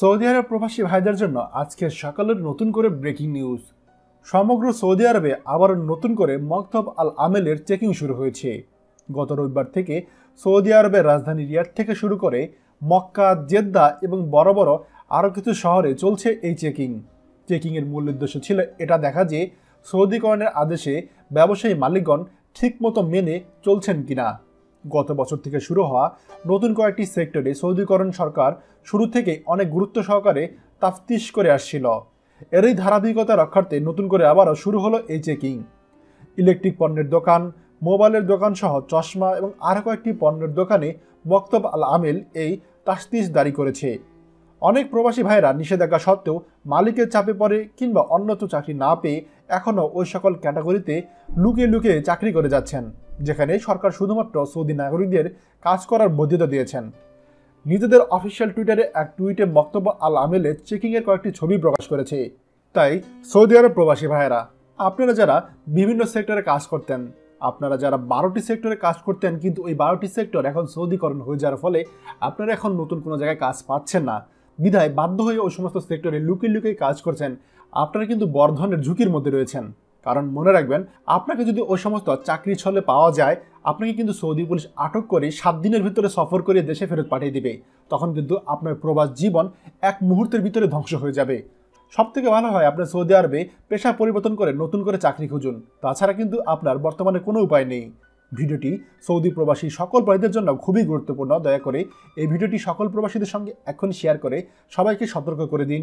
Saudi আরব প্রবাসী ভাইদের জন্য আজকের সকালের নতুন করে ব্রেকিং নিউজ সমগ্র সৌদি আরবে আবার নতুন করে মকতব আল আমেলের চেকিং শুরু হয়েছে। গত রবিবার থেকে সৌদি আরবের রাজধানী রিয়াদ থেকে শুরু করে মক্কা, জেদ্দা এবং বড় বড় আরও কিছু শহরে চলছে এই চেকিং চেকিংয়ের মূল উদ্দেশ্য ছিল এটা দেখা যে সৌদিকরণের আদেশে ব্যবসায়ী মালিকগণ ঠিকমতো মেনে চলছেন কিনা। গত বছর থেকে শুরু হওয়া নতুন কয়েকটি সেক্টরে সৌদিকরণ সরকার শুরু থেকে অনেক গুরুত্ব সহকারে তাফতিশ করে আসছিল। এরই ধারাবাহিকতা রক্ষার্থে নতুন করে আবারও শুরু হলো এই চেকিং। ইলেকট্রিক পণ্যের দোকান, মোবাইলের দোকান সহ চশমা এবং আরও কয়েকটি পণ্যের দোকানে বক্তব আল আমেল এই তাস্তিস জারি করেছে। অনেক প্রবাসী ভাইরা নিষেধাজ্ঞা সত্ত্বেও মালিকের চাপে পড়ে কিংবা অন্যত চাকরি না পেয়ে এখনও ওই সকল ক্যাটাগরিতে লুকিয়ে লুকিয়ে চাকরি করে যাচ্ছেন। যেখানে সরকার শুধুমাত্র সৌদি নাগরিকদের কাজ করার বৈধতা দিয়েছেন। নিজেদের অফিসিয়াল টুইটারে এক টুইটে বক্তব্য আল আমেলে চেকিংয়ের কয়েকটি ছবি প্রকাশ করেছে। তাই সৌদি আরব প্রবাসী ভাইয়েরা, আপনারা যারা বিভিন্ন সেক্টরে কাজ করতেন, আপনারা যারা বারোটি সেক্টরে কাজ করতেন, কিন্তু ওই বারোটি সেক্টর এখন সৌদিকরণ হয়ে যাওয়ার ফলে আপনারা এখন নতুন কোনো জায়গায় কাজ পাচ্ছেন না। বিধায় বাধ্য হয়ে ওই সমস্ত সেক্টরে লুকিয়ে লুকিয়ে কাজ করছেন। আপনারা কিন্তু বর্ধনের ঝুঁকির মধ্যে রয়েছেন। কারণ মনে রাখবেন, আপনাকে যদি ওই সমস্ত চাকরি ছলে পাওয়া যায়, আপনাকে কিন্তু সৌদি পুলিশ আটক করে সাত দিনের ভিতরে সফর করে দেশে ফেরত পাঠিয়ে দিবে। তখন কিন্তু আপনার প্রবাস জীবন এক মুহূর্তের ভিতরে ধ্বংস হয়ে যাবে। সব থেকে ভালো হয় আপনার সৌদি আরবে পেশা পরিবর্তন করে নতুন করে চাকরি খুঁজুন। তাছাড়া কিন্তু আপনার বর্তমানে কোনো উপায় নেই। ভিডিওটি সৌদি প্রবাসী সকল প্রাণীদের জন্য খুবই গুরুত্বপূর্ণ। দয়া করে এই ভিডিওটি সকল প্রবাসীদের সঙ্গে এখন শেয়ার করে সবাইকে সতর্ক করে দিন।